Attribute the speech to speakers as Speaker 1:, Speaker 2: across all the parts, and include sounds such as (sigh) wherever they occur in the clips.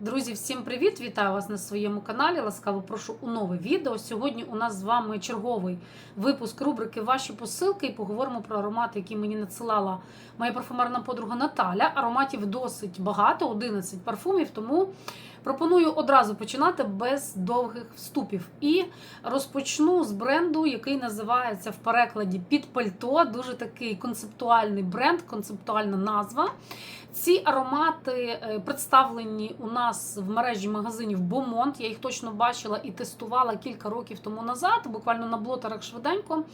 Speaker 1: Друзі, всім привіт! Вітаю вас на своєму каналі. Ласкаво прошу у нове відео. Сьогодні у нас з вами черговий випуск рубрики Ваші посилки і поговоримо про аромати, які мені надсилала моя парфумерна подруга Наталя. Ароматів досить багато, 11 парфумів, тому пропоную одразу починати без довгих вступів. І розпочну з бренду, який називається в перекладі під пальто. Дуже такий концептуальний бренд, концептуальна назва. Ці аромати е, представлені у нас в мережі магазинів Бомонт. Я їх точно бачила і тестувала кілька років тому назад, буквально на блотерах швиденько.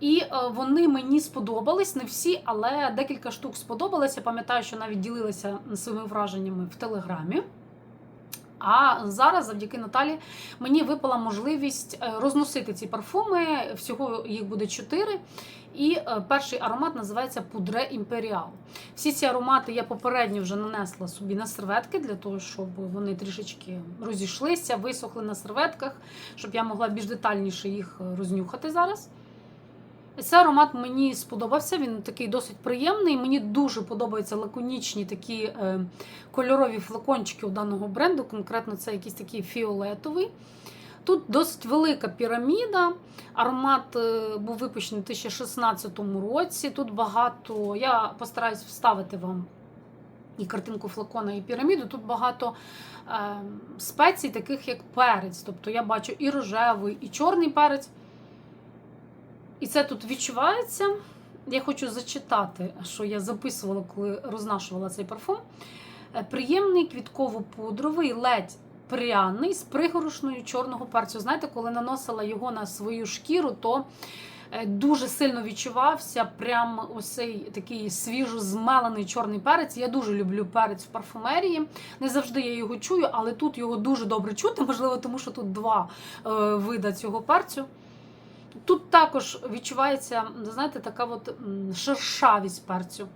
Speaker 1: І е, вони мені сподобались, не всі, але декілька штук сподобалися. Пам'ятаю, що навіть ділилася своїми враженнями в телеграмі. А зараз, завдяки Наталі, мені випала можливість е, розносити ці парфуми. Всього їх буде чотири. І е, перший аромат називається Пудре Імперіал. Всі ці аромати я попередньо вже нанесла собі на серветки, для того, щоб вони трішечки розійшлися, висохли на серветках, щоб я могла більш детальніше їх е, рознюхати зараз. Цей аромат мені сподобався, він такий досить приємний. Мені дуже подобаються лаконічні такі е, кольорові флакончики у даного бренду. Конкретно це якийсь такий фіолетовий. Тут досить велика піраміда. Аромат е, був випущений у 2016 році. Тут багато. Я постараюсь вставити вам і картинку флакона, і піраміду. Тут багато е, спецій, таких як перець. Тобто я бачу і рожевий, і чорний перець. І це тут відчувається. Я хочу зачитати, що я записувала, коли рознашувала цей парфум. Е, Приємний квітково-пудровий, ледь пряний з пригорошною чорного перцю. Знаєте, коли наносила його на свою шкіру, то е, дуже сильно відчувався прям ось такий свіжо змелений чорний перець. Я дуже люблю перець в парфумерії. Не завжди я його чую, але тут його дуже добре чути. (laughs) Можливо, тому що тут два е, вида цього перцю. Тут також відчувається, знаєте, така от шершавість перцю.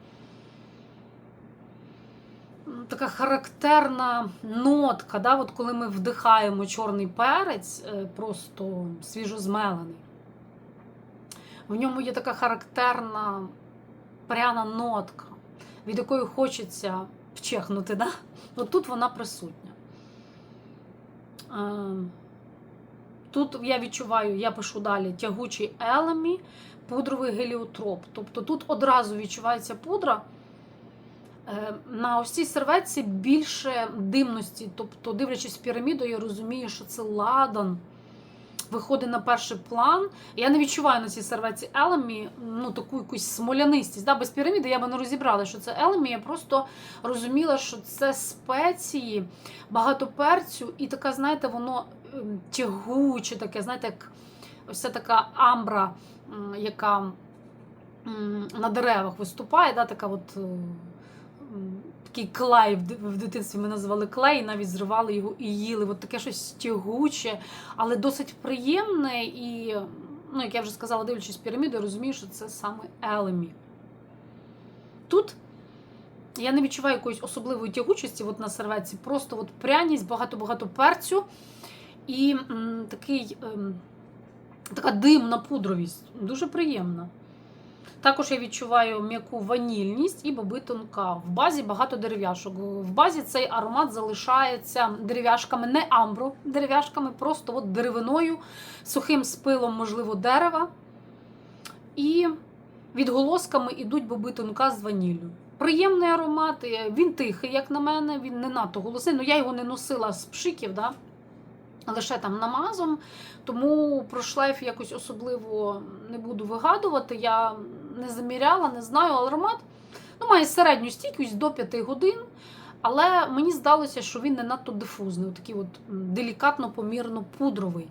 Speaker 1: Така характерна нотка, да, от коли ми вдихаємо чорний перець, е, просто свіжозмелений. В ньому є така характерна пряна нотка, від якої хочеться вчехнути. Да? От тут вона присутня. Тут я відчуваю, я пишу далі тягучий елемі, пудровий геліотроп. Тобто тут одразу відчувається пудра. Е, На ось цій серветці більше димності. Тобто, дивлячись піраміду, я розумію, що це ладан. Виходить на перший план. Я не відчуваю на цій серветці елемі ну, таку якусь смолянистість. Да? Без піраміди я би не розібрала, що це елемі. Я просто розуміла, що це спеції, багато перцю, і така, знаєте, воно тягуче, таке, знаєте, як ось ця така амбра, яка на деревах виступає, да? така от. е, Такий клей в дитинстві ми називали клей, навіть зривали його і їли. От таке щось тягуче, але досить приємне. І, ну, як я вже сказала, дивлячись піраміду, розумію, що це саме Елемі. Тут я не відчуваю якоїсь особливої тягучості от на серветці, просто от пряність, багато-багато перцю і такий, ем, така димна пудровість. Дуже приємна. Також я відчуваю м'яку ванільність і боби тонка. В базі багато дерев'яшок. В базі цей аромат залишається дерев'яшками, не амбру дерев'яшками, просто от деревиною, сухим спилом, можливо, дерева. І відголосками йдуть боби тонка з ваніллю. Приємний аромат, е, він тихий, як на мене, він не надто голосний. Ну, я його не носила з пшиків, да? Лише там намазом, тому про шлейф якось особливо не буду вигадувати. Я не заміряла, не знаю, аромат ну, має середню стійкість до 5 годин. Але мені здалося, що він не надто дифузний, такий от делікатно, помірно пудровий.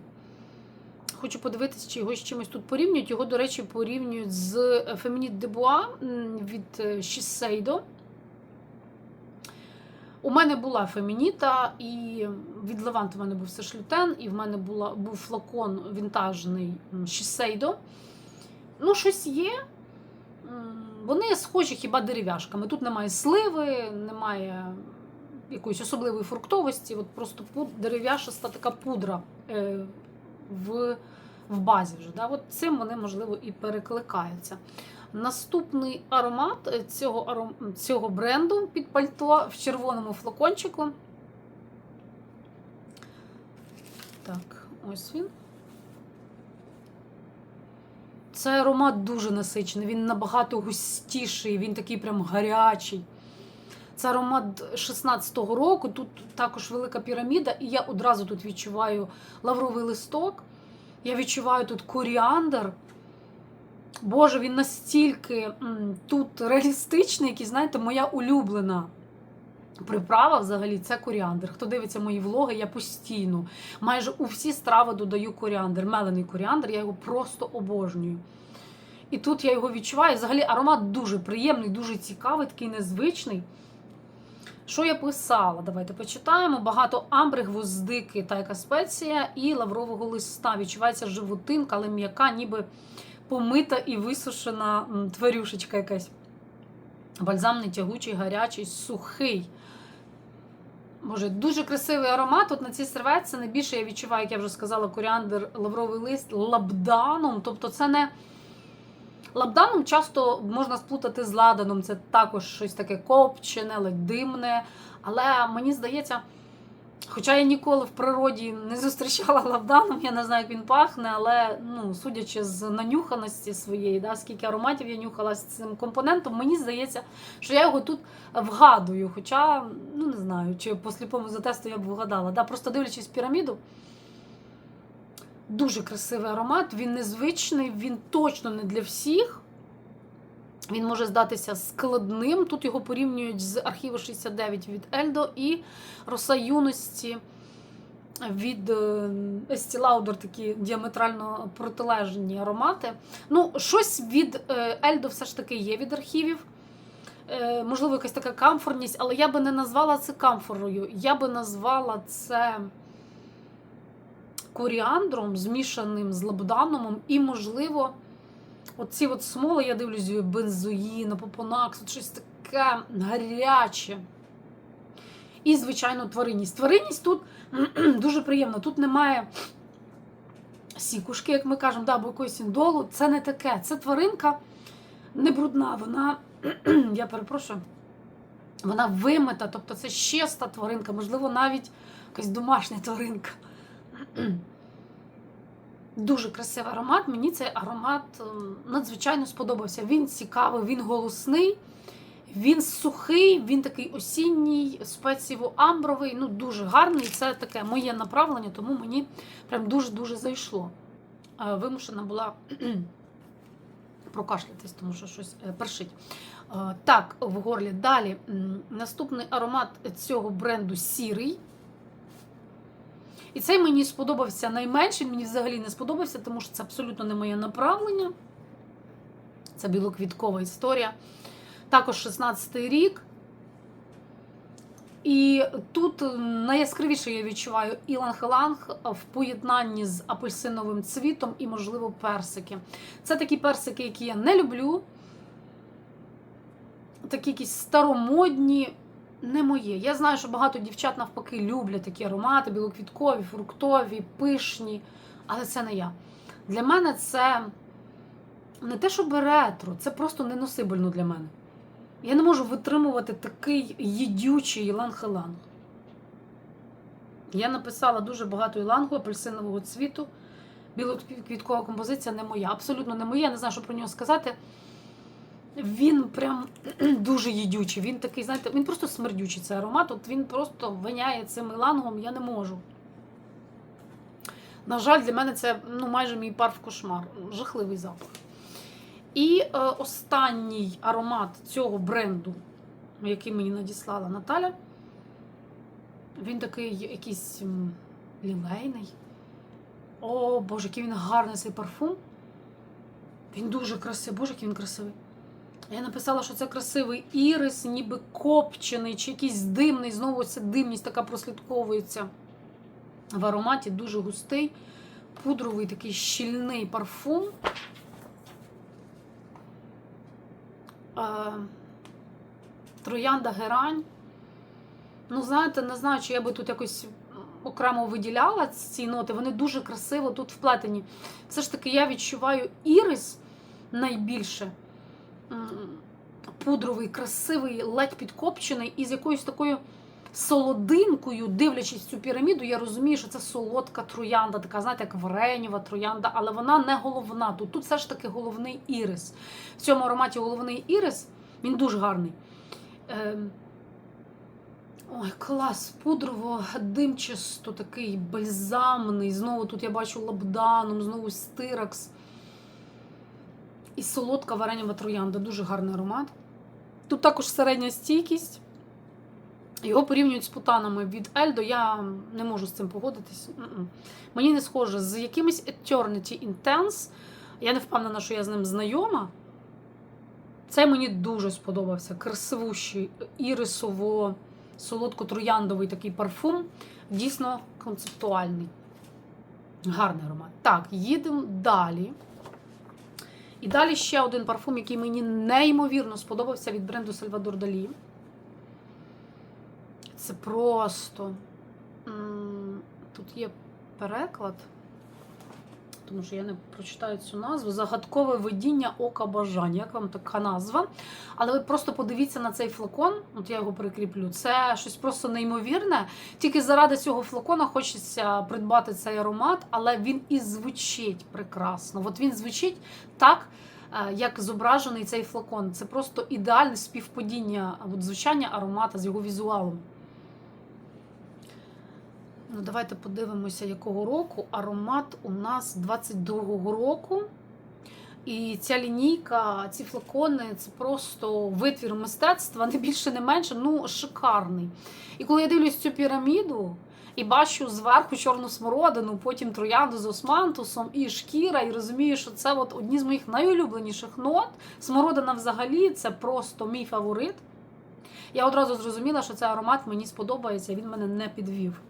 Speaker 1: Хочу подивитися, чи його з чимось тут порівнюють. Його, до речі, порівнюють з Feminine de від Shiseido. У мене була фемініта, і від Левант у мене був Сешлютен, і в мене була, був флакон вінтажний Shiseido. Ну, щось є. Вони схожі хіба дерев'яшками. Тут немає сливи, немає якоїсь особливої фруктовості. От просто дерев'яшаста така пудра е, в, в базі вже. Да? От цим вони, можливо, і перекликаються. Наступний аромат е, цього, цього бренду під пальто в червоному флакончику. Так, ось він. Це аромат дуже насичений, він набагато густіший, він такий прям гарячий. Це аромат 16-го року. Тут також велика піраміда, і я одразу тут відчуваю лавровий листок. Я відчуваю тут коріандр. Боже, він настільки тут реалістичний, який, знаєте, моя улюблена приправа взагалі це коріандр. Хто дивиться мої влоги, я постійно майже у всі страви додаю коріандр, мелений коріандр, я його просто обожнюю. І тут я його відчуваю. Взагалі аромат дуже приємний, дуже цікавий, такий незвичний. Що я писала? Давайте почитаємо. Багато амбри, гвоздики та яка спеція і лаврового листа. Відчувається животинка, але м'яка, ніби помита і висушена тварюшечка якась. Бальзамний, тягучий, гарячий, сухий. Боже, дуже красивий аромат. От на цій серветці найбільше я відчуваю, як я вже сказала, коріандр, лавровий лист лабданом. Тобто, це не. Лабданом часто можна сплутати з ладаном. Це також щось таке копчене, ледь димне. Але мені здається, хоча я ніколи в природі не зустрічала лавданом, я не знаю, як він пахне, але ну, судячи з нанюханості своєї, да, скільки ароматів я нюхала з цим компонентом, мені здається, що я його тут вгадую. Хоча, ну не знаю, чи по сліпому затесту я б вгадала. Да, просто дивлячись піраміду. Дуже красивий аромат, він незвичний, він точно не для всіх. Він може здатися складним. Тут його порівнюють з архіву 69 від Ельдо і Роса юності від Estee Lauder, такі діаметрально протилежні аромати. Ну, щось від е, Ельдо все ж таки є від архівів. Е, Можливо, якась така камфорність, але я би не назвала це камфорою. Я би назвала це коріандром, змішаним з лабданумом, і, можливо, оці от смоли, я дивлюсь, бензоїн, попонакс, щось таке гаряче. І, звичайно, тваринність. Тваринність тут (clears throat) дуже приємна. Тут немає сікушки, як ми кажемо, да, або якоїсь індолу. Це не таке. Це тваринка не брудна. Вона, (clears throat) я перепрошую, вона вимита, тобто це щеста тваринка, можливо, навіть якась домашня тваринка. (clears throat) Дуже красивий аромат. Мені цей аромат ем, надзвичайно сподобався. Він цікавий, він голосний, він сухий, він такий осінній, спецієво-амбровий, ну дуже гарний. Це таке моє направлення, тому мені прям дуже-дуже зайшло. Е, Вимушена була (clears throat) прокашлятись, тому що щось е, першить. Е, Так, в горлі. Далі наступний аромат цього бренду сірий. І цей мені сподобався найменше, мені взагалі не сподобався, тому що це абсолютно не моє направлення. Це білоквіткова історія. Також 16-й рік. І тут найяскравіше я відчуваю іланг-еланг в поєднанні з апельсиновим цвітом і, можливо, персики. Це такі персики, які я не люблю. Такі якісь старомодні, не моє. Я знаю, що багато дівчат навпаки люблять такі аромати, білоквіткові, фруктові, пишні, але це не я. Для мене це не те, щоб ретро, це просто неносибельно для мене. Я не можу витримувати такий їдючий іланг-еланг. Я написала дуже багато ілангу апельсинового цвіту. Білоквіткова композиція не моя. Абсолютно не моя. Я не знаю, що про нього сказати. Він прям (clears throat) дуже їдючий. Він такий, знаєте, він просто смердючий цей аромат. От він просто виняє цим ілангом, я не можу. На жаль, для мене це ну, майже мій парф кошмар. Жахливий запах. І е, останній аромат цього бренду, який мені надіслала Наталя, він такий якийсь лілейний. О, Боже, який він гарний цей парфум. Він дуже красивий. Боже, який він красивий. Я написала, що це красивий ірис, ніби копчений, чи якийсь димний. Знову ця димність така прослідковується в ароматі, дуже густий, пудровий такий щільний парфум. Троянда герань. Ну, знаєте, не знаю, чи я би тут якось окремо виділяла ці ноти. Вони дуже красиво тут вплетені. Все ж таки, я відчуваю ірис найбільше. Пудровий, красивий, ледь підкопчений і з якоюсь такою солодинкою, дивлячись цю піраміду, я розумію, що це солодка троянда, така, знаєте, як варенєва троянда, але вона не головна. Тут тут все ж таки головний ірис. В цьому ароматі головний ірис, він дуже гарний. Ем, Ой, клас, пудрово, димчасто такий бальзамний. Знову тут я бачу лабданом, знову стиракс. І солодка варенєва троянда. Дуже гарний аромат. Тут також середня стійкість. Його порівнюють з путанами від Ельдо. Я не можу з цим погодитись. М-м. Мені не схоже з якимось Eternity Intense. Я не впевнена, що я з ним знайома. Цей мені дуже сподобався. Красивущий, ірисово, солодко-трояндовий такий парфум. Дійсно концептуальний. Гарний аромат. Так, їдемо далі. І далі ще один парфум, який мені неймовірно сподобався від бренду Сальвадор Далі. Це просто. Тут є переклад, тому що я не прочитаю цю назву. Загадкове видіння ока бажань. Як вам така назва? Але ви просто подивіться на цей флакон, от я його прикріплю. Це щось просто неймовірне. Тільки заради цього флакона хочеться придбати цей аромат, але він і звучить прекрасно. От він звучить так, е, як зображений цей флакон. Це просто ідеальне співпадіння звучання аромата з його візуалом. Ну, давайте подивимося, якого року. Аромат у нас 22-го року. І ця лінійка, ці флакони це просто витвір мистецтва, не більше, не менше, ну шикарний. І коли я дивлюсь цю піраміду і бачу зверху чорну смородину, потім троянду з османтусом і шкіра, і розумію, що це от одні з моїх найулюбленіших нот. Смородина взагалі це просто мій фаворит. Я одразу зрозуміла, що цей аромат мені сподобається, він мене не підвів.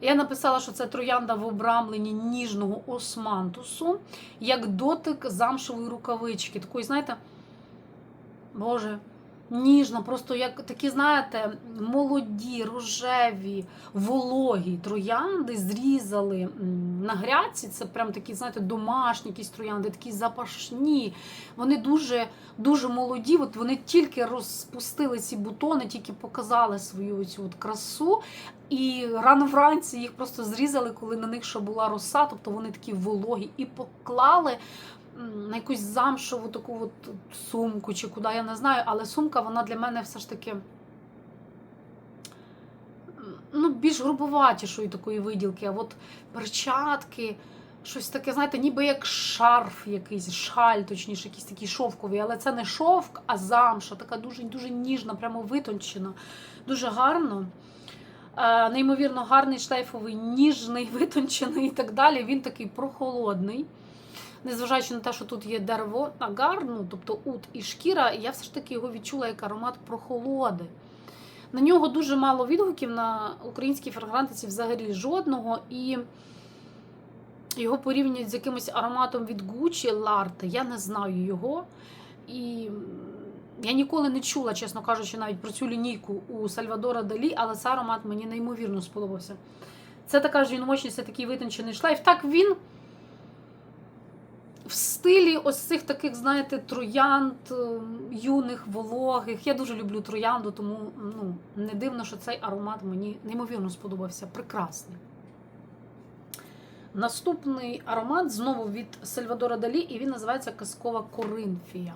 Speaker 1: Я написала, що це троянда в обрамленні ніжного османтусу, як дотик замшевої рукавички. Такої, знаєте, Боже, ніжна, просто як такі, знаєте, молоді, рожеві, вологі троянди зрізали на грядці. Це прям такі, знаєте, домашні якісь троянди, такі запашні. Вони дуже, дуже молоді. От вони тільки розпустили ці бутони, тільки показали свою цю от красу. І рано вранці їх просто зрізали, коли на них ще була роса, тобто вони такі вологі, і поклали на якусь замшову таку от сумку чи куди, я не знаю, але сумка вона для мене все ж таки ну, більш грубоватішої такої виділки. А от перчатки, щось таке, знаєте, ніби як шарф якийсь, шаль, точніше, якийсь такий шовковий, але це не шовк, а замша, така дуже дуже ніжна, прямо витончена, дуже гарно. Е, Неймовірно гарний, шлейфовий, ніжний, (laughs) витончений і так далі. Він такий прохолодний. Незважаючи на те, що тут є дерево агар, ну, тобто ут і шкіра, я все ж таки його відчула як аромат прохолоди. На нього дуже мало відгуків на українській фрагрантиці взагалі жодного. І його порівнюють з якимось ароматом від Gucci Ларте. Я не знаю його. І я ніколи не чула, чесно кажучи, навіть про цю лінійку у Сальвадора Далі, але цей аромат мені неймовірно сподобався. Це така жіночність, це такий витончений шлейф. Так він в стилі ось цих таких, знаєте, троянд е, юних, вологих. Я дуже люблю троянду, тому ну, не дивно, що цей аромат мені неймовірно сподобався. Прекрасний. Наступний аромат знову від Сальвадора Далі, і він називається Казкова Коринфія.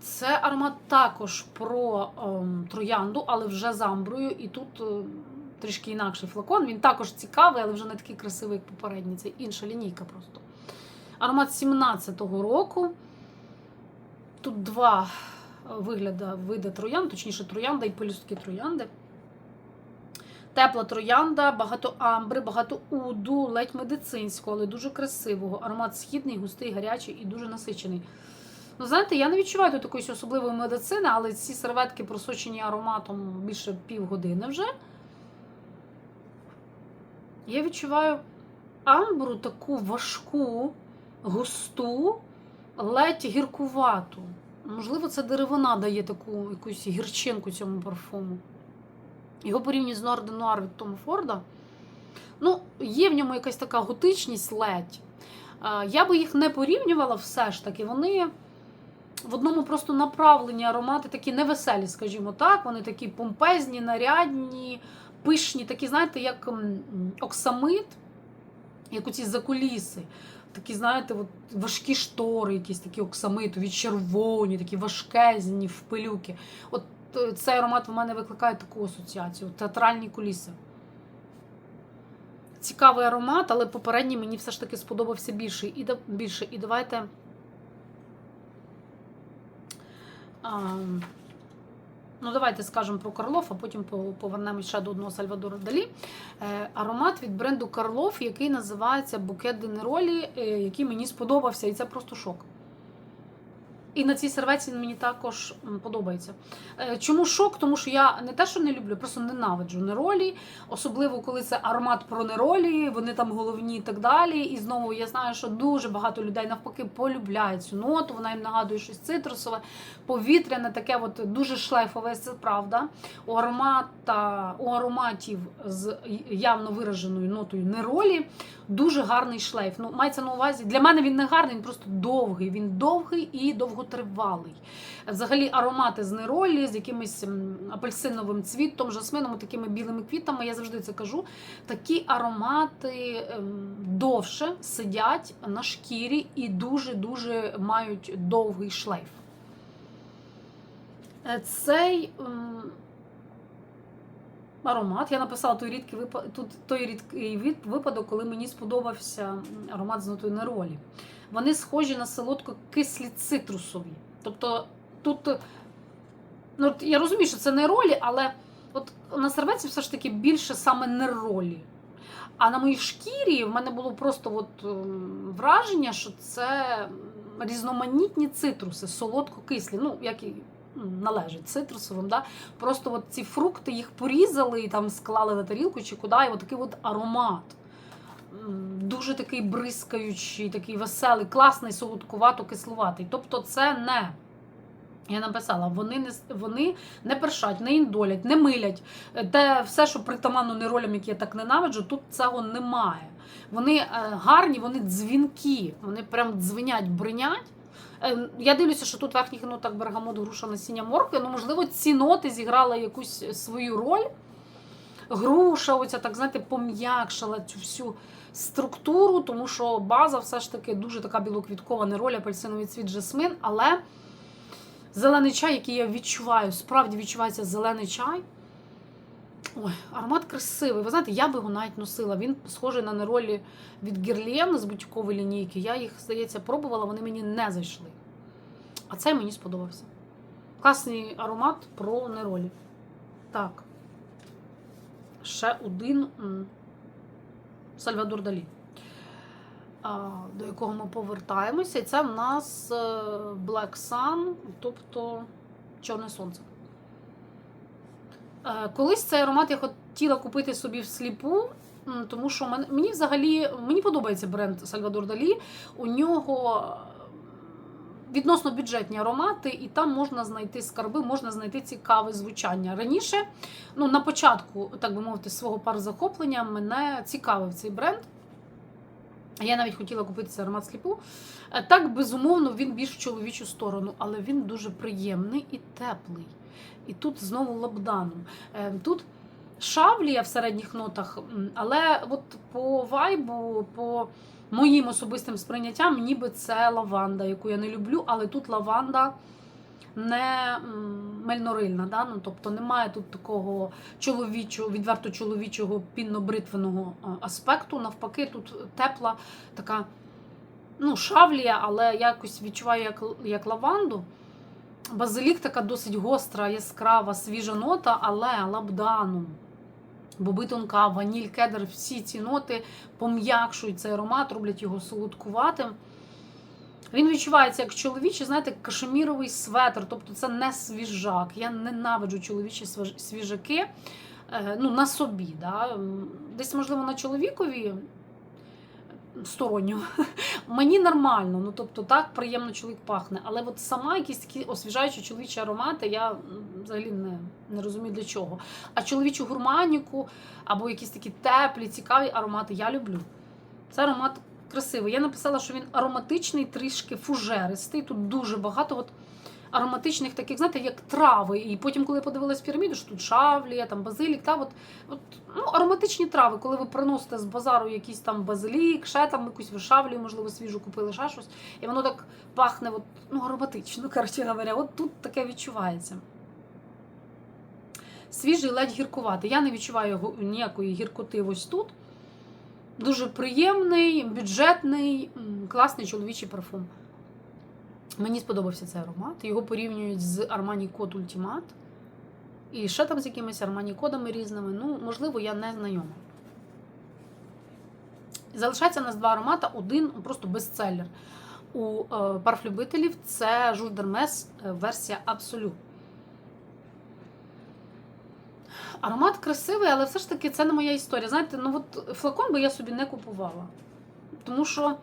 Speaker 1: Це аромат також про ем, троянду, але вже з амброю. І тут е, трішки інакший флакон. Він також цікавий, але вже не такий красивий, як попередній. Це інша лінійка просто. Аромат 17-го року. Тут два вигляда види троянд, точніше, троянда і пелюстки троянди. Тепла троянда, багато амбри, багато уду, ледь медицинського, але дуже красивого. Аромат східний, густий, гарячий і дуже насичений. Ну, знаєте, я не відчуваю тут якоїсь особливої медицини, але ці серветки просочені ароматом більше півгодини вже. Я відчуваю амбру таку важку, густу, ледь гіркувату. Можливо, це деревина дає таку якусь гірчинку цьому парфуму. Його порівнюють з Норден Нуар від Тома Форда. Ну, є в ньому якась така готичність ледь. Я би їх не порівнювала все ж таки. Вони в одному просто направленні аромати такі невеселі, скажімо так. Вони такі помпезні, нарядні, пишні, такі, знаєте, як оксамит, як оці закуліси. Такі, знаєте, от важкі штори, якісь такі оксамитові, червоні, такі важкезні, в пилюки. От е, цей аромат в мене викликає таку асоціацію. Театральні куліси. Цікавий аромат, але попередній мені все ж таки сподобався більше. І, більше. І давайте. А, ну, давайте скажемо про Карлов, а потім повернемося ще до одного Сальвадора Далі. Е, аромат від бренду Карлов, який називається Букет Денеролі, е, який мені сподобався, і це просто шок. І на цій серветці мені також подобається. Е, Чому шок? Тому що я не те, що не люблю, просто ненавиджу неролі, особливо коли це аромат про неролі, вони там головні і так далі. І знову я знаю, що дуже багато людей навпаки полюбляють цю ноту. Вона їм нагадує щось цитрусове, повітряне, таке от дуже шлейфове, це правда. У аромата, у ароматів з явно вираженою нотою неролі дуже гарний шлейф. Ну, мається на увазі. Для мене він не гарний, він просто довгий. Він довгий і довготривалий. Взагалі, аромати з неролі, з якимось апельсиновим цвітом, жасмином, такими білими квітами. Я завжди це кажу. Такі аромати ем, довше сидять на шкірі і дуже-дуже мають довгий шлейф. Е, Цей аромат. Я написала той рідкий випадок, той рідкий випадок, коли мені сподобався аромат з нотою неролі. Вони схожі на солодко-кислі цитрусові. Тобто тут, ну я розумію, що це неролі, але от на серветці все ж таки більше саме неролі. А на моїй шкірі в мене було просто от, ем, враження, що це різноманітні цитруси, солодко-кислі, ну, як і належить цитрусовим. Да? Просто от ці фрукти їх порізали і там склали на тарілку чи куди, і от такий от аромат. Дуже такий бризкаючий, такий веселий, класний, солодкувато-кислуватий. Тобто, це не. Я написала, вони не вони не першать, не індолять, не милять. Е, Те все, що притаманно неролям, які я так ненавиджу, тут цього немає. Вони е, гарні, вони дзвінкі, вони прям дзвенять, бринять. Е, Я дивлюся, що тут верхніх нотах бергамот, груша, насіння моркви. Ну, можливо, ці ноти зіграли якусь свою роль. Груша, оця, так знаєте, пом'якшила цю всю структуру, тому що база все ж таки дуже така білоквіткова нероль, апельсиновий цвіт жасмин, але зелений чай, який я відчуваю, справді відчувається зелений чай. Ой, аромат красивий. Ви знаєте, я би його навіть носила. Він схожий на неролі від Герлен з бутікової лінійки. Я їх, здається, пробувала, вони мені не зайшли. А цей мені сподобався. Класний аромат про неролі. Так. Ще один Сальвадор Далі. До якого ми повертаємося. І це в нас е, Black Sun, тобто Чорне сонце. Е, Колись цей аромат я хотіла купити собі всліпу, м, тому що мені взагалі мені подобається бренд Сальвадор Далі. У нього відносно бюджетні аромати, і там можна знайти скарби, можна знайти цікаве звучання. Раніше, ну на початку, так би мовити, свого парзахоплення мене цікавив цей бренд. Я навіть хотіла купити цей аромат сліпу. Е, Так, безумовно, він більш в чоловічу сторону, але він дуже приємний і теплий. І тут знову лабданом. Е, Тут шавлія в середніх нотах, але от по вайбу, по моїм особистим сприйняттям, ніби це лаванда, яку я не люблю, але тут лаванда не мельнорильна. Да? Ну, тобто немає тут такого чоловічого, відверто чоловічого пінно-бритвеного аспекту. Навпаки, тут тепла така ну, шавлія, але якось відчуваю як, як лаванду. Базилік така досить гостра, яскрава, свіжа нота, але лабданом. Боби тонка, ваніль, кедр, всі ці ноти пом'якшують цей аромат, роблять його солодкуватим. Він відчувається як чоловічий, знаєте, кашеміровий светр, тобто це не свіжак. Я ненавиджу чоловічі свіжаки е, ну, на собі. Да? Десь, можливо, на чоловікові сторонньо. (laughs) Мені нормально, ну тобто так приємно чоловік пахне. Але от сама якісь такі освіжаючі чоловічі аромати, я взагалі не, не розумію для чого. А чоловічу гурманіку або якісь такі теплі, цікаві аромати я люблю. Це аромат красивий. Я написала, що він ароматичний, трішки фужеристий. Тут дуже багато от ароматичних таких, знаєте, як трави. І потім, коли я подивилась піраміду, що тут шавлія, там базилік, та от, от ну, ароматичні трави, коли ви приносите з базару якийсь там базилік, ще там якусь вишавлію, можливо, свіжу купили, ще щось, і воно так пахне от, ну, ароматично, (laughs) коротше говоря. От тут таке відчувається. Свіжий ледь гіркуватий. Я не відчуваю ніякої гіркоти ось тут. Дуже приємний, бюджетний, класний чоловічий парфум. Мені сподобався цей аромат. Його порівнюють з Armani Code Ultimate. І ще там з якимись Armani кодами різними. Ну, можливо, я не знайома. Залишається у нас два аромати. Один просто бестселер. У е, парфлюбителів це Jules Hermes, е, версія Absolute. Аромат красивий, але все ж таки це не моя історія. Знаєте, ну от флакон би я собі не купувала. Тому що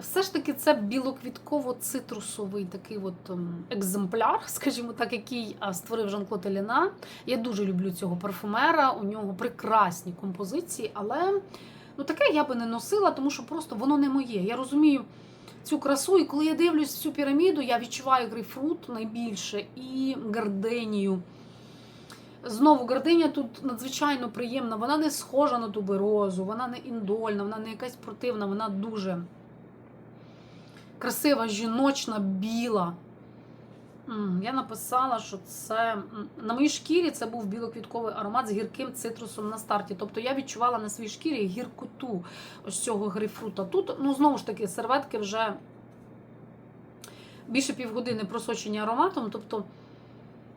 Speaker 1: все ж таки це білоквітково-цитрусовий такий от ем, екземпляр, (laughs) скажімо так, який створив Жан-Клод Еліна. Я дуже люблю цього парфумера. У нього прекрасні композиції, але ну таке я би не носила, тому що просто воно не моє. Я розумію цю красу, і коли я дивлюсь цю піраміду, я відчуваю грейпфрут найбільше і гарденію. Знову гардиня тут надзвичайно приємна. Вона не схожа на туберозу, вона не індольна, вона не якась противна, вона дуже красива, жіночна, біла. Я написала, що це на моїй шкірі це був білоквітковий аромат з гірким цитрусом на старті. Тобто я відчувала на своїй шкірі гіркоту ось цього грейпфрута. Тут, ну знову ж таки, серветки вже більше півгодини просочені ароматом. Тобто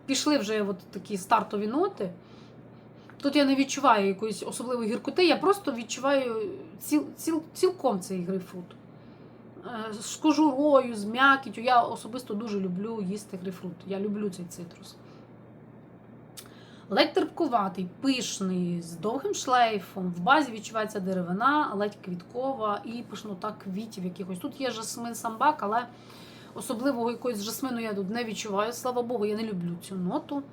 Speaker 1: пішли вже от такі стартові ноти. Тут я не відчуваю якоїсь особливої гіркоти, я просто відчуваю ціл, ціл, цілком цей грейпфрут. Е, З кожурою, з м'якітю. Я особисто дуже люблю їсти грейпфрут. Я люблю цей цитрус. Ледь терпкуватий, пишний, з довгим шлейфом. В базі відчувається деревина, ледь квіткова і пишнота квітів якихось. Тут є жасмин самбак, але особливого якоїсь жасмину я тут не відчуваю. Слава Богу, я не люблю цю ноту.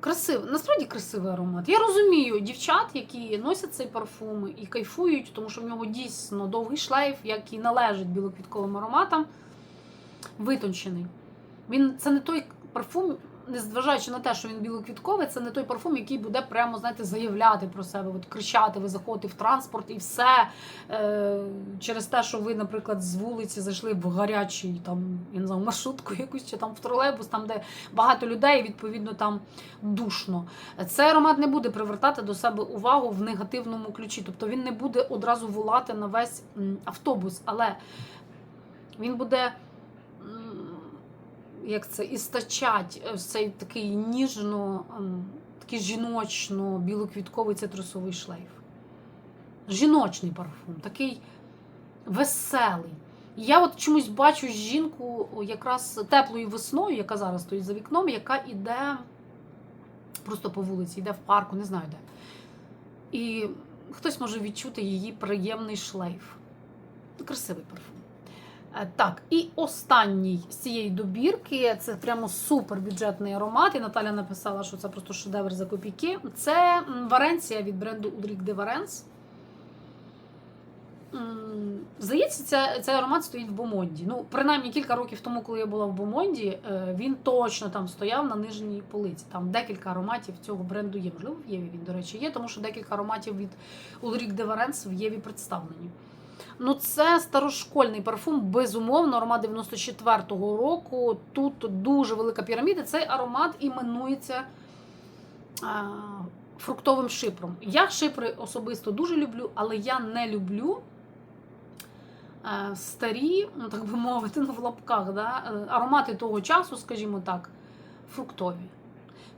Speaker 1: Красивий, насправді красивий аромат. Я розумію дівчат, які носять цей парфум і кайфують, тому що в нього дійсно довгий шлейф, як і належить білоквітковим ароматам, витончений. Він це не той парфум, незважаючи на те, що він білоквітковий, це не той парфум, який буде прямо, знаєте, заявляти про себе, от кричати, ви заходите в транспорт і все е, через те, що ви, наприклад, з вулиці зайшли в гарячий там, я не знаю, маршрутку якусь чи там в тролейбус, там, де багато людей, відповідно, там душно. Цей аромат не буде привертати до себе увагу в негативному ключі. Тобто він не буде одразу волати на весь автобус, але він буде. Як це істачать ось цей такий ніжно, ем, такий жіночно білоквітковий цитрусовий шлейф. Жіночний парфум, такий веселий. Я от чомусь бачу жінку якраз теплою весною, яка зараз стоїть за вікном, яка іде просто по вулиці, йде в парку, не знаю де. І хтось може відчути її приємний шлейф. Красивий парфум. Е, Так, і останній з цієї добірки це прямо супер бюджетний аромат. І Наталя написала, що це просто шедевр за копійки. Це Варенція від бренду de Varens. М, Здається, ця, цей аромат стоїть в Бомонді. Ну, принаймні кілька років тому, коли я була в Бомонді, е, він точно там стояв на нижній полиці. Там декілька ароматів цього бренду є. Можливо, в Єві він, до речі, є, тому що декілька ароматів від de Varens в Єві представлені. Ну, це старошкольний парфум, безумовно, аромат 94-го року. Тут дуже велика піраміда. Цей аромат іменується а, фруктовим шипром. Я шипри особисто дуже люблю, але я не люблю е, старі, ну так би мовити, ну в лапках, да, е, аромати того часу, скажімо так, фруктові.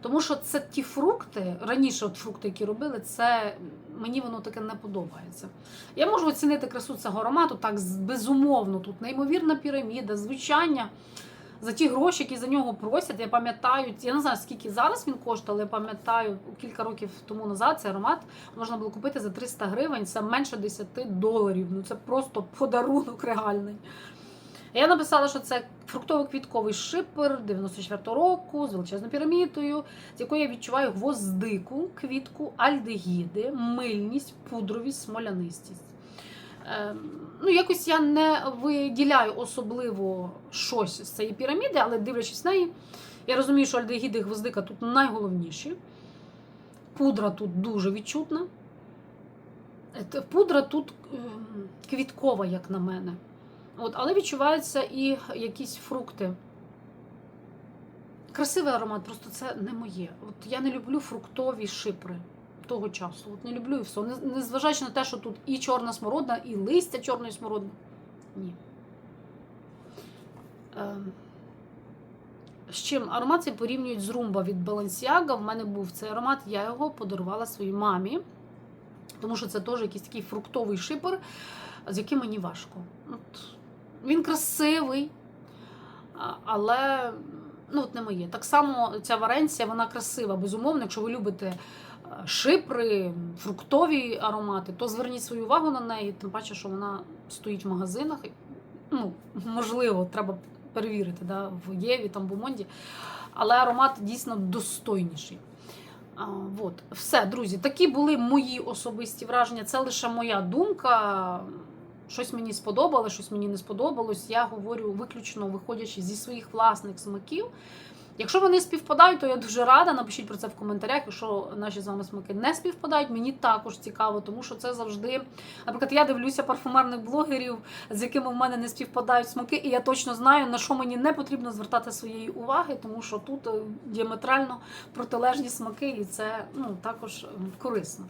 Speaker 1: Тому що це ті фрукти, раніше от фрукти, які робили, це мені воно таке не подобається. Я можу оцінити красу цього аромату так безумовно. Тут неймовірна піраміда, звучання за ті гроші, які за нього просять. Я пам'ятаю, я не знаю, скільки зараз він коштує, але я пам'ятаю, кілька років тому назад цей аромат можна було купити за 300 гривень, це менше 10 доларів. Ну це просто подарунок реальний. Я написала, що це фруктово-квітковий шипер 94-го року з величезною пірамідою, з якої я відчуваю гвоздику, квітку, альдегіди, мильність, пудровість, смолянистість. Ем, Ну, якось я не виділяю особливо щось з цієї піраміди, але дивлячись на неї, я розумію, що альдегіди і гвоздика тут найголовніші. Пудра тут дуже відчутна. Е, Пудра тут ем, квіткова, як на мене. От, але відчуваються і якісь фрукти. Красивий аромат, просто це не моє. От я не люблю фруктові шипри того часу. От не люблю і все. Незважаючи на те, що тут і чорна смородина, і листя чорної смородини. Ні. Ем. З чим аромат цей порівнюють з румба від Balenciaga. В мене був цей аромат, я його подарувала своїй мамі, тому що це теж якийсь такий фруктовий шипер, з яким мені важко. От. Він красивий, але ну, от не моє. Так само ця варенція, вона красива, безумовно, якщо ви любите е, шипри, фруктові аромати, то зверніть свою увагу на неї, тим паче, що вона стоїть в магазинах. Ну, можливо, треба перевірити да, в Єві, там Бумонді. Але аромат дійсно достойніший. А, от. Все, друзі, такі були мої особисті враження. Це лише моя думка. Щось мені сподобалось, щось мені не сподобалось. Я говорю виключно виходячи зі своїх власних смаків. Якщо вони співпадають, то я дуже рада. Напишіть про це в коментарях. Якщо наші з вами смаки не співпадають, мені також цікаво, тому що це завжди. Наприклад, я дивлюся парфумерних блогерів, з якими в мене не співпадають смаки, і я точно знаю, на що мені не потрібно звертати своєї уваги, тому що тут е, діаметрально протилежні смаки, і це ну, також корисно.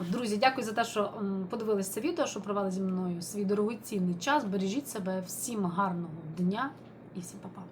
Speaker 1: Друзі, дякую за те, що подивилися це відео, що провели зі мною свій дорогоцінний час. Бережіть себе, всім гарного дня і всім па-па.